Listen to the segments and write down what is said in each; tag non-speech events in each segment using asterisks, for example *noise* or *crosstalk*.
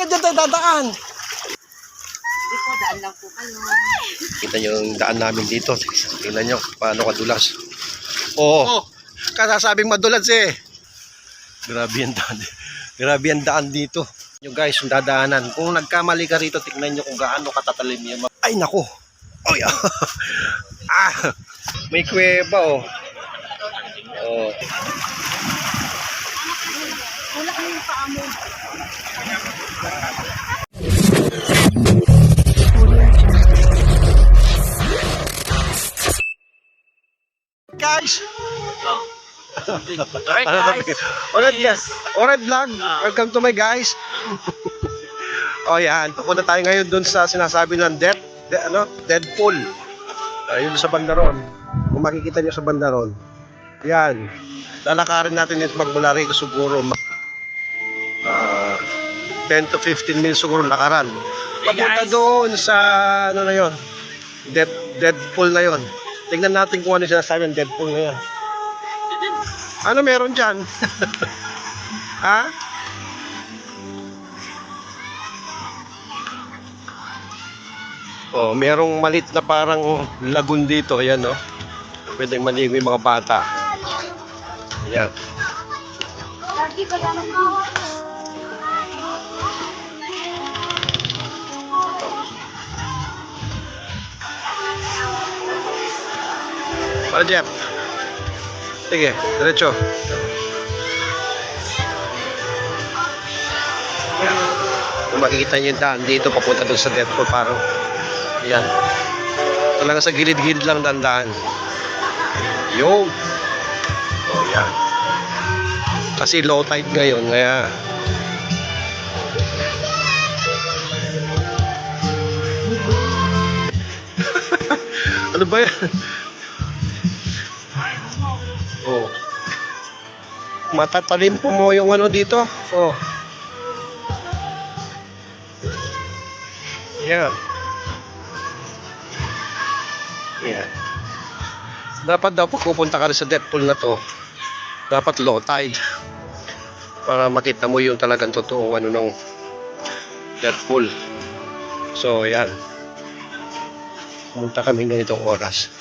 Bakit dyan tayo dadaan? Hindi po, daan lang po kayo. Kita nyo yung daan namin dito. Tingnan nyo paano kadulas. Oo. Kasasabing madulas eh. Grabe yung daan. Grabe yung daan dito. Yung guys, yung dadaanan. Kung nagkamali ka rito, tingnan nyo kung gaano katatalim yung. Ay, nako. Ay, *laughs* ah. May kuweba, oh. Oh. Wala kami yung paa mo. Guys! Alright, guys. Alright, yes. Alright, vlog. Welcome to my guys. oh, yan. Pupunta tayo ngayon dun sa sinasabi ng Dead, de, ano, Deadpool. Ayun sa bandaron. Kung makikita niyo sa bandaron. Yan. Lalakarin natin ito magmula rito siguro. Ma- ah, 10 to 15 minutes siguro lakaran. Papunta doon sa ano na yon. Dead, Deadpool na yon. Tingnan natin kung ano yung sinasabi ng Deadpool na yan. Ano meron dyan? *laughs* ha? Oh, merong malit na parang lagun dito. Ayan, no? Pwedeng maligo yung mga bata. Ayan. Lagi ka lang Para Jeff. Sige, diretso. Ayan. Kung makikita niyo yung daan dito, papunta doon sa Deadpool, parang, yan. Talaga sa gilid-gilid lang dandaan. Yung. Oh, yan. Kasi low tide ngayon, kaya *laughs* ano ba yan? Oh. Matatalim po mo yung ano dito. Oh. Yan. Yan. Dapat daw pupunta ka rin sa Deadpool na to, dapat low tide. Para makita mo yung talagang totoo ano nung Deadpool. So, yan. Pumunta kami ganitong oras.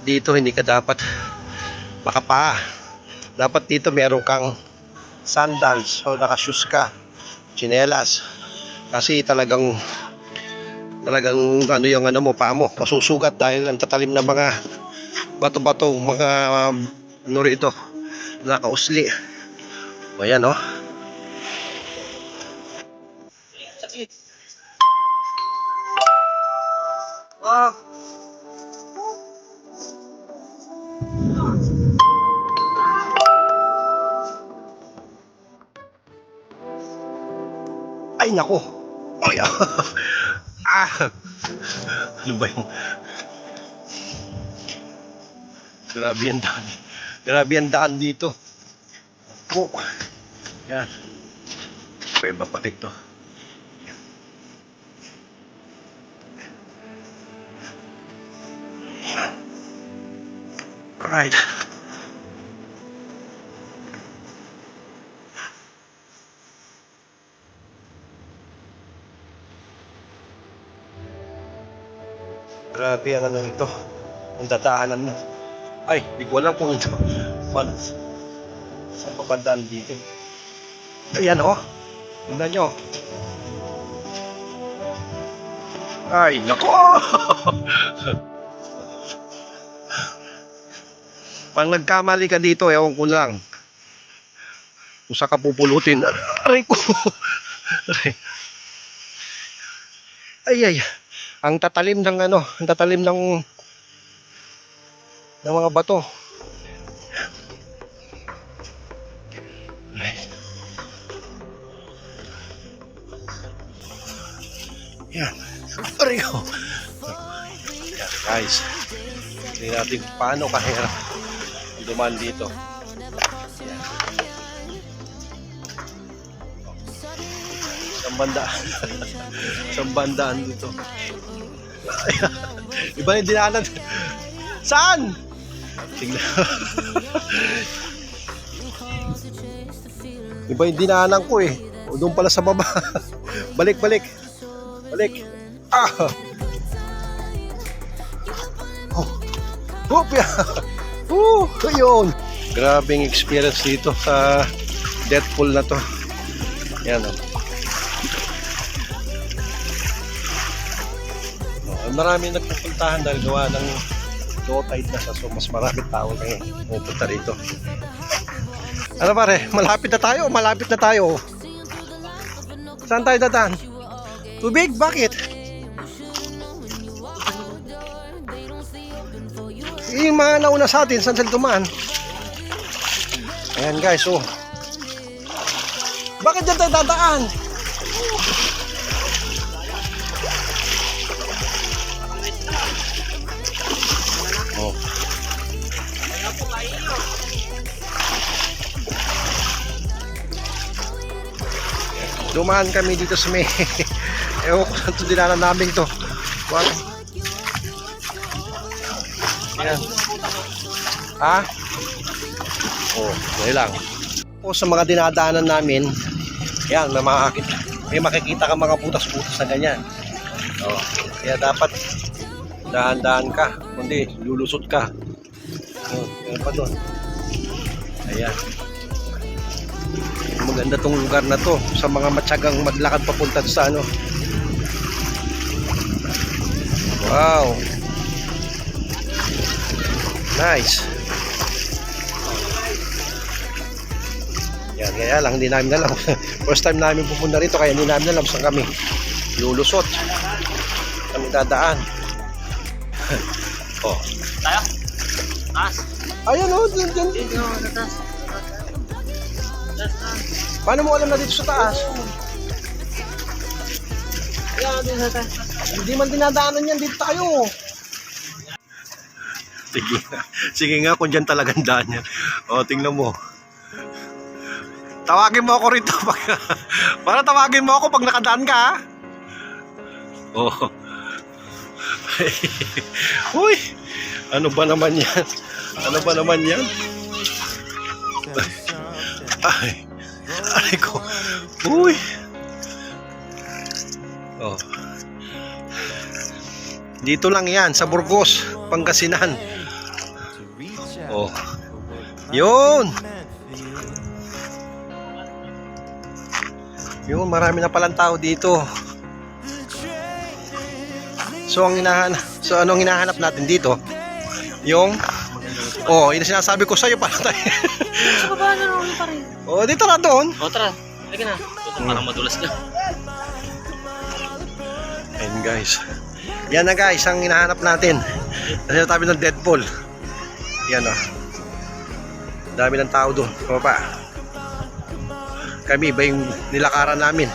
At dito hindi ka dapat makapa. Dapat dito meron kang sandals o naka-shoes ka, chinelas. Kasi talagang talagang ano yung ano mo, paa mo, masusugat dahil ang tatalim na mga bato-bato, mga um, ano rito, nakausli. O yan oh. Ay, nako. Ay, ah. Ano ba yung... Grabe ang daan. Grabe ang daan dito. Po. Yan. Pwede ba pati ito? Alright. Grabe ang ano ito. Ang dadaanan mo. Ay, di ko alam kung ito. *laughs* Paano? Saan pa bandaan dito? Ayan oh. Tingnan nyo. Ay, nako! *laughs* Pag nagkamali ka dito, ewan ko lang. Kung saan ka pupulutin. Aray ko! *laughs* Aray. Ay, ay. Ang tatalim ng ano, ang tatalim ng ng mga bato. Yan. Ko! Yan, guys. Tingnan natin paano kahirap duman dito. Yan. Sa bandaan dito. Iba yung dinaanan. Saan? Tingnan. *laughs* Iba yung dinaanan ko eh. O doon pala sa baba. *laughs* balik, balik. Balik. Ah! Oh. Hopya! Uh, *laughs* ayun. Grabing experience dito sa Deadpool na to. Yan oh. Oh, marami nagpupuntahan dahil gawa ng low tide na sa so mas marami tao ngayon pupunta rito. Ano pare, malapit na tayo, malapit na tayo. Saan tayo dadaan? Tubig? Bakit? Yung mga nauna sa atin, saan sila dumaan? Ayan guys, oh. Bakit dyan tayo dadaan? Dumaan kami dito sa may *laughs* Ewan ko saan ito dinanan namin to. Wow Ayan. Ha? Oh, dahil lang. O sa mga dinadaanan namin Yan, may makakita May makikita ka mga butas-butas na ganyan. Oh, Kaya dapat Dahan-dahan ka Kundi lulusot ka. Oh, meron pa doon Ayan maganda tong lugar na to sa mga matyagang maglakad papunta sa ano wow nice yan kaya lang hindi namin alam *laughs* first time namin pupunta rito kaya hindi namin alam saan kami lulusot kami dadaan *laughs* oh Tayo? Taas. ayun oh dyan, dyan. Dito, sa taas. Paano mo alam na dito sa taas. Hindi man dinadaanan yan, dito tayo. Sige nga. Sige nga kung dyan talagang daan yan. O, tingnan mo. Tawagin mo ako rito. *laughs* Pag, para tawagin mo ako pag nakadaan ka, ha? Oo. *laughs* Uy! Ano ba naman yan? Ano ba naman yan? *laughs* Ay. Ay ko. Uy! Oh. Dito lang yan, sa Burgos, Pangasinan. Oh. Yun! Yun, marami na palang tao dito. So, ang hinahanap, so anong hinahanap natin dito? Yung, oh, yun ang sinasabi ko sa'yo para tayo. *laughs* Sa baba na naman pa rin. oh, dito na doon. O, tara. Halika na. Ito parang madulas na. Ayun guys. Yan na guys, ang hinahanap natin. Kasi tabi ng Deadpool. Yan o. Dami ng tao doon. Papa. Kami, iba yung nilakaran namin.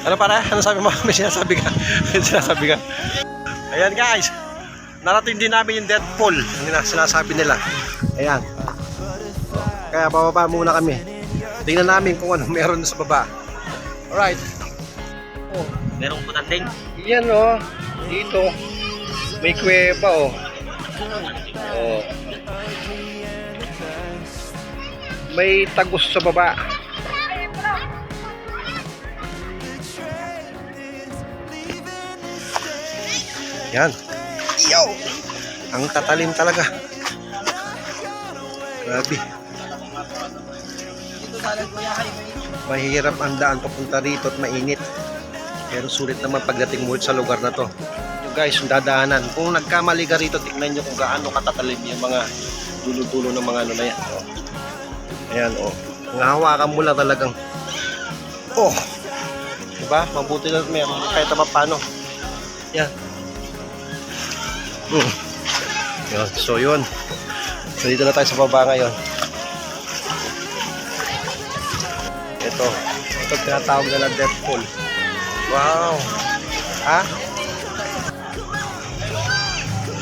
Ano para? Ano sabi mo? *laughs* May sinasabi ka? May sinasabi ka? Ayan guys. Narating din namin yung Deadpool. Yung sinasabi nila. Ayan. Kaya bababa muna kami. Tingnan namin kung ano meron sa baba. Alright. Oh, Merong putating. yan oh. Dito. May kuweba oh. Oh. May tagos sa baba. Yan. Yo! Ang tatalim talaga. Grabe. Mahirap ang daan papunta rito at mainit. Pero sulit naman pagdating mo sa lugar na to. Yung guys, yung dadaanan. Kung nagkamali ka rito, tingnan nyo kung gaano katatalim yung mga dulo-dulo ng mga ano na yan. Oh. Ayan, oh. Ngahawakan mo lang talagang. Oh! Diba? Mabuti na meron kahit naman paano. Yan. Hmm. Yun. So yun. Nandito na tayo sa baba ngayon. Ito. Ito tinatawag na na death pool. Wow. Ha?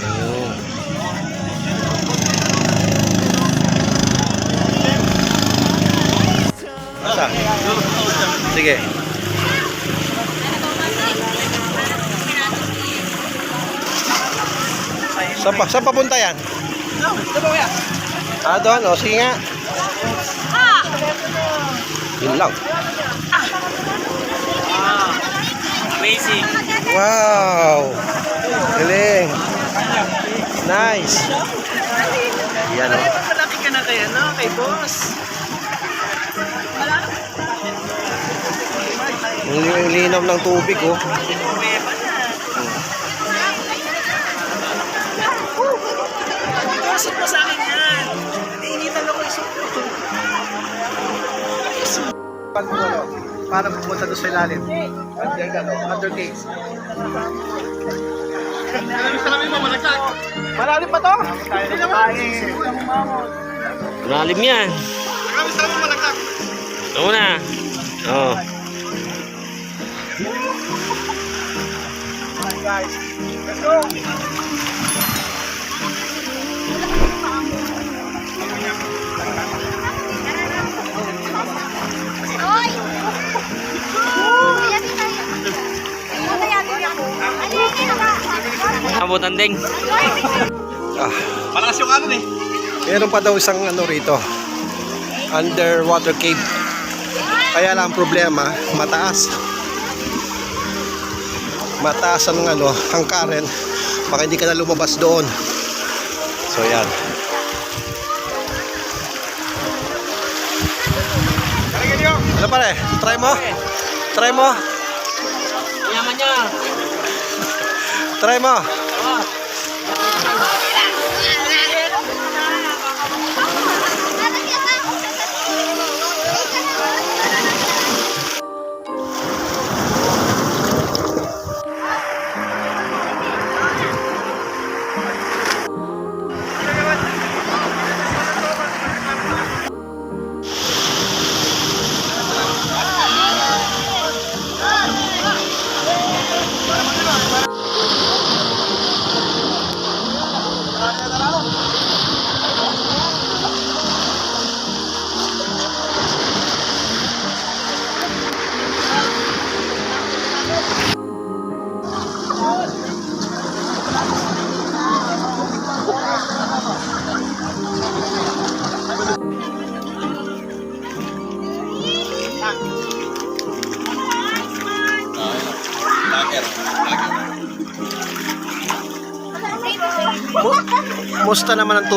Ayun. Masa? Sige. Saan pa? Saan papunta yan? Ah, doon. O, sige nga. Yun lang. Amazing. Wow! Galing. Nice. Yan o. Malaki ka na kaya, no? Kay boss. Ang li- linaw ng tubig oh. Paano ano? Paano pupunta doon sa ilalim? Under, ano, under case. Malalim pa to? Hindi naman. Malalim yan. Oo na. Oo. Guys, let's go! Abutan ding. Ah, Malakas yung ano eh. meron pa daw isang ano rito. Underwater cave. Kaya lang ang problema, mataas. Mataas ang ano, ang current. Baka hindi ka na lumabas doon. So yan. Ano pare? Try mo? Try mo? Yaman niya. Try mo?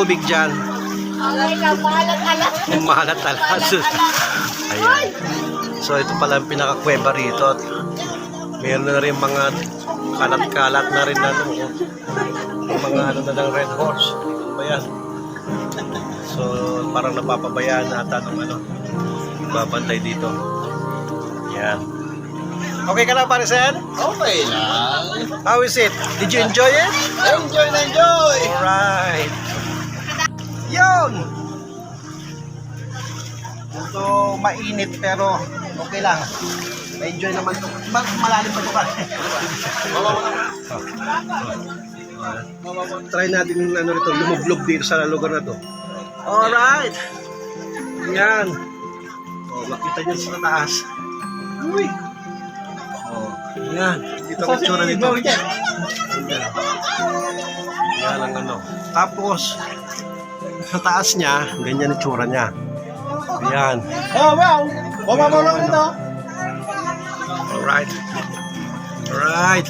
Tubig dyan? Ang mahalat talas. Ayan. So ito pala ang pinaka-kuweba rito. At Meron na rin mga kalat-kalat na rin na ano. Yung mga ano na ng red horse. Ano ba yan? So parang napapabayaan na ata ng ano. Babantay dito. Yan. Okay ka lang, Parisen? Okay lang. How is it? Did you enjoy it? Enjoy na enjoy! Alright. Yun! So, mainit pero okay lang. Ma-enjoy naman ito. Ma- malalim pa ito ka. Try natin yung ano rito, lumublob dito sa lugar na to. Alright! Yan. Oh, makita nyo sa taas. Uy! Oh, yan. Dito ang itsura nito. Yan ang ano. Tapos, sa taas niya, ganyan ang tsura niya. Ayan. Oh, wow! Baba mo lang ito. Alright. Alright.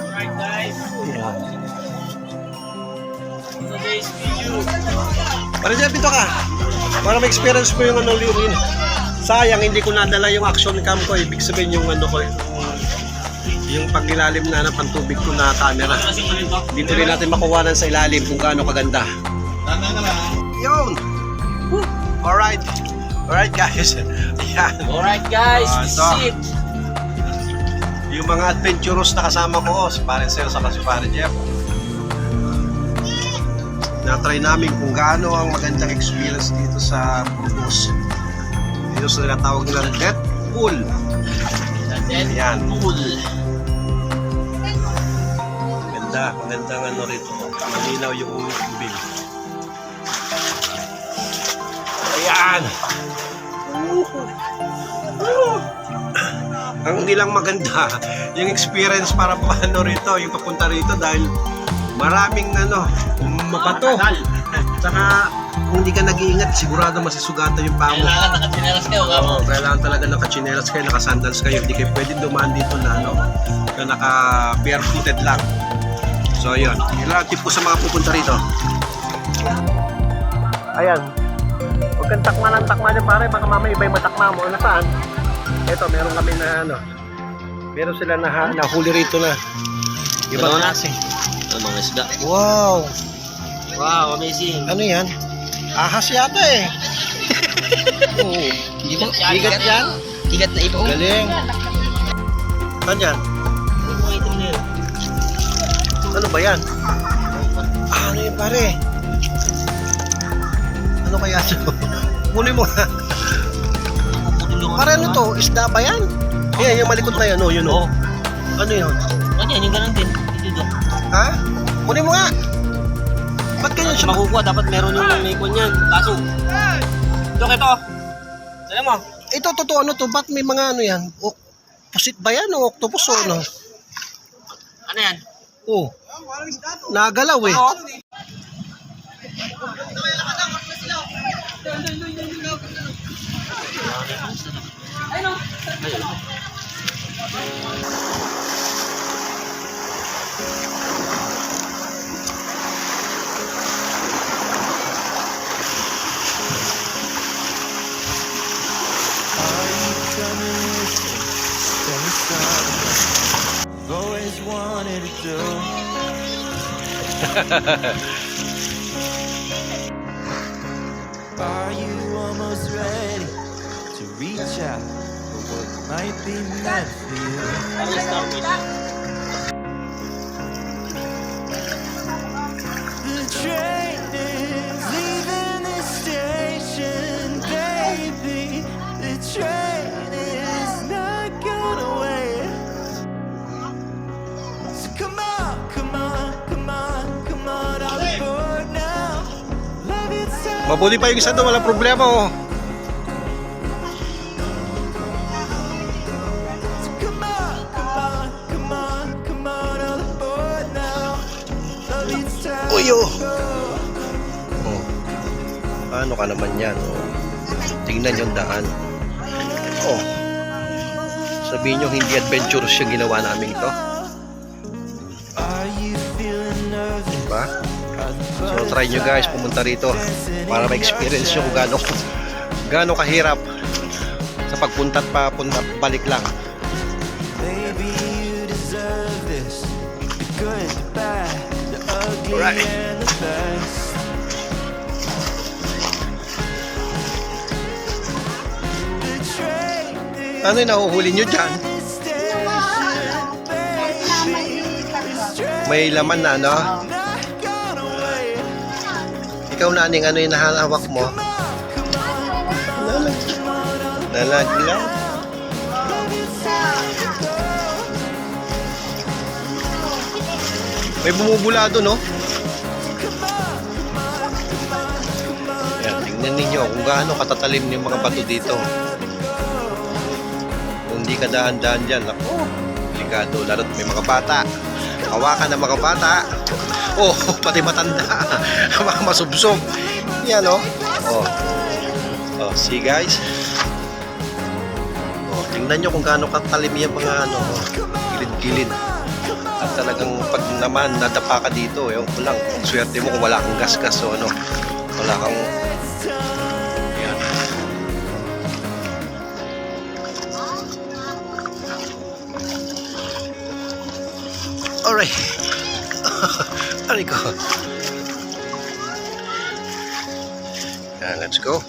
Alright guys. Ayan. Today's video. Para dyan, dito ka. Para ma-experience mo yung ano, yung, sayang, hindi ko nadala yung action cam ko. Ibig sabihin yung ano ko, yung, pag-ilalim na ng pantubig ko na camera. Dito rin natin makuha sa ilalim kung gaano kaganda. Tanda ka lang. Yun! Alright. Alright guys. Ayan. Alright guys, this ito. is it. Yung mga adventurous na kasama ko, si Paren Sel sa si Paren Jeff. Na-try namin kung gaano ang magandang experience dito sa Burgos. Dito sa tinatawag nilang Death Pool. Yan. Cool. Maganda, magandang ano rito. Malinaw yung tubig. Ayan! ang hindi lang maganda, yung experience para paano rito, yung papunta rito dahil maraming ano, mabato. Saka kung hindi ka nag-iingat, sigurado masisugatan yung paa mo. Kailangan nakatsinelas kayo, kamo. Oo, kailangan talaga naka-chinelas kayo, naka-sandals kayo. Hindi kayo pwede dumaan dito na ano, na naka-barefooted lang. So, yun. Yun lang ang tip ko sa mga pupunta rito. Ayan. Huwag kang takma ng takma niya pare, baka mamaya iba yung matakma mo. Nasaan? Ito, meron kami na ano, meron sila na nahuli rito na. Iba Ano? klase. Ito mga isda. Wow! Wow, amazing. Ano yan? Ahas yata eh. *laughs* Oo. Kigat Bigat yan? Kigat na ipo. Galing. Saan yan? Na yun. Ano ba yan? Ano yun pare? Ano kaya ito? Huli *laughs* mo nga. Pare ano to? Isda ba yan? Ayan, yung malikot na yan, oh, yun oh. Ano yun? Ano yan, yung ganun din. Ito doon. Ha? Huli mo nga. Ba't ganyan siya? makukuha, dapat meron yung may ikon yan. Kaso. Ito, ito. Sala mo. Ito, totoo ano to? Ba't may mga ano yan? O, pusit ba yan o octopus o ano? Ano yan? Oh. Nagalaw eh. Oo. Always wanted to do. Are you almost ready to reach out for what might be meant for you? Parang starfish. The train is leaving the station, baby. The train is not gonna wait. So come on, come on, come on, come on, all aboard now. Love it's time. Mabuti pa yung isa doon, walang problema oh. Ano ka naman yan oh. Tingnan yung daan. Oh. Sabihin nyo hindi adventurous yung ginawa namin ito. Diba? So try nyo guys pumunta rito para ma-experience nyo kung gaano, *laughs* gaano kahirap sa pagpunta at papunta balik lang. Baby, you deserve this. Alright. Ano yung nahuhuli nyo dyan? May laman na wait. Ikaw naning ano yung nahahawak mo? Lalag. Lalaglag. May bumubula doon, no? Ayan, tingnan ninyo kung gaano katatalim yung mga bato dito. Kung hindi ka daan-daan dyan, ako, delikado. Lalo't may mga bata. Hawakan ng mga bata. Oh, *laughs* pati matanda. *laughs* mga masubsob. Yan, oh. Oh. Oh, see guys. Oh, tingnan nyo kung gaano katalim yung mga ano, gilid-gilid. At talagang pag naman nadapa ka dito, yung ko lang, swerte mo kung wala kang gas-gas o ano, wala kang Alright. Aray ko. Yan, let's go.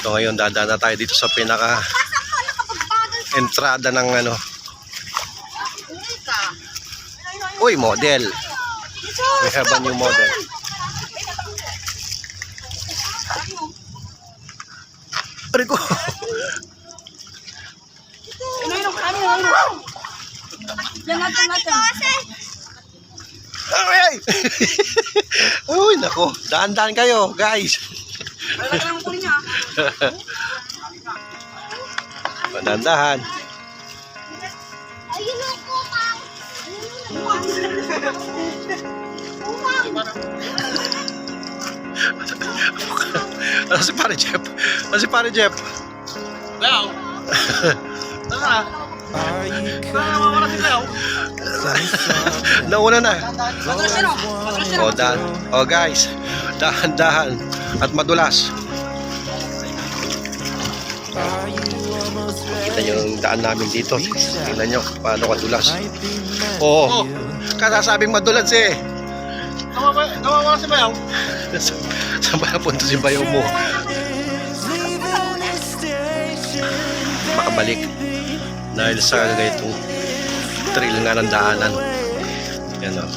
So ngayon dadaan na tayo dito sa pinaka entrada ng ano. Uy, model. We have a new model. Aray ko. Yan natin natin. Aray! Uy, nako. Daan-daan kayo, guys. Dandahan. Ayun ang kumang. Ayun ang kumang. Ano si pare Jeff? Ano si pare Jeff? Leo. *laughs* Tara. Are Tara, mawala si Leo. Nauna na. Patras yun, oh. Oh. dahan. O, guys. Dahan-dahan. At madulas. Kita nyo yung daan namin dito. Tingnan nyo paano kadulas. Oo. Kasasabing madulas eh. Nawawa nawawa si Leo. Saan ba napunta si bayo mo? Makabalik. Dahil sa ganitong trail nga ng daanan. Yan o. Go.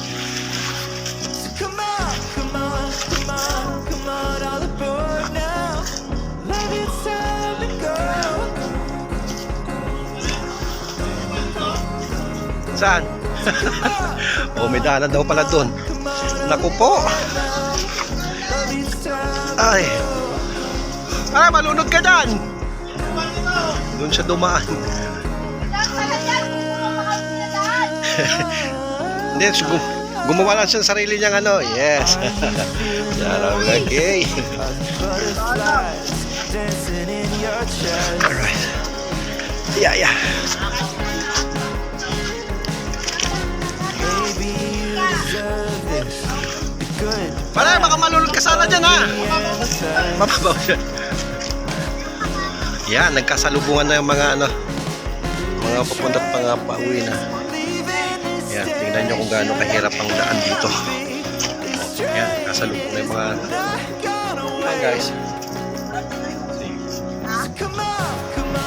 Saan? *laughs* o, may daanan daw pala doon. Naku po. Ay. Ah, malunod ka dyan. Doon siya dumaan. *laughs* Hindi, gum gumawa lang siya ng sarili niyang ano. Yes. *laughs* Your chest. Alright. Yeah, yeah. Pare, baka malulod ka sana dyan ha. Mababaw siya. Yan, nagkasalubungan na yung mga ano, mga papunta pa nga pauwi na. Tingnan nyo kung gaano kahirap ang daan dito. Yan, kasalubong na yung mga Yan guys. Come on, come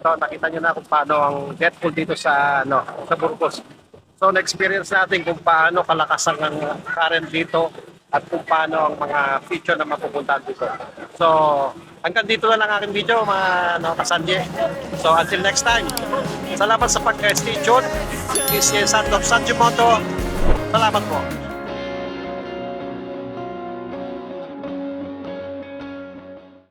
Ito, nakita nyo na kung paano ang Deadpool dito sa, ano, sa Burgos. So, na-experience natin kung paano kalakas ang current dito at kung paano ang mga feature na mapupuntahan dito. So, hanggang dito na lang aking video, mga ano, kasanje. So, until next time, salamat sa pag-stay tuned. This is Santos Sanjimoto. Salamat po.